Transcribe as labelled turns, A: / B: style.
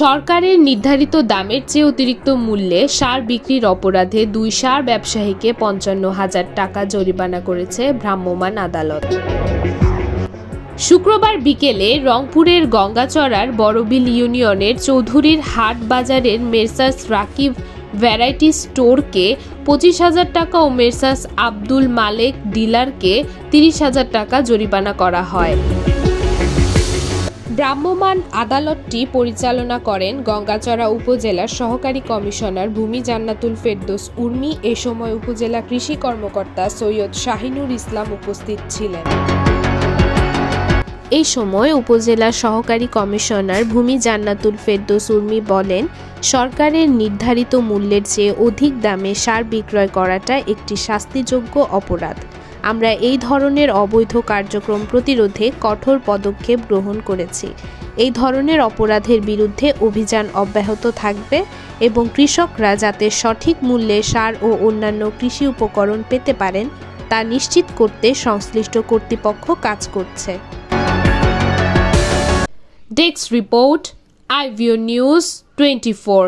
A: সরকারের নির্ধারিত দামের চেয়ে অতিরিক্ত মূল্যে সার বিক্রির অপরাধে দুই সার ব্যবসায়ীকে পঞ্চান্ন হাজার টাকা জরিমানা করেছে ভ্রাম্যমাণ আদালত। শুক্রবার বিকেলে রংপুরের গঙ্গাচড়ার বড়বিল ইউনিয়নের চৌধুরীর হাট বাজারের মেরসাস রাকিব ভ্যারাইটি স্টোরকে পঁচিশ হাজার টাকা ও মেরসাস আব্দুল মালেক ডিলারকে তিরিশ হাজার টাকা জরিমানা করা হয়। ভ্রাম্যমাণ আদালতটি পরিচালনা করেন গঙ্গাচড়া উপজেলার সহকারী কমিশনার ভূমি জান্নাতুল ফেরদোস উর্মি। এ সময় উপজেলা কৃষি কর্মকর্তা সৈয়দ শাহিনুর ইসলাম উপস্থিত ছিলেন। এই সময় উপজেলা সহকারী কমিশনার ভূমি জান্নাতুল ফেরদৌস উর্মি বলেন, সরকারের নির্ধারিত মূল্যের চেয়ে অধিক দামে সার বিক্রয় করাটা একটি শাস্তিযোগ্য অপরাধ। আমরা এই ধরনের অবৈধ কার্যক্রম প্রতিরোধে কঠোর পদক্ষেপ গ্রহণ করেছি। এই ধরনের অপরাধের বিরুদ্ধে অভিযান অব্যাহত থাকবে এবং কৃষকরা যাতে সঠিক মূল্যে সার ও অন্যান্য কৃষি উপকরণ পেতে পারেন, তা নিশ্চিত করতে সংশ্লিষ্ট কর্তৃপক্ষ কাজ করছে। Desk report IVO news twenty four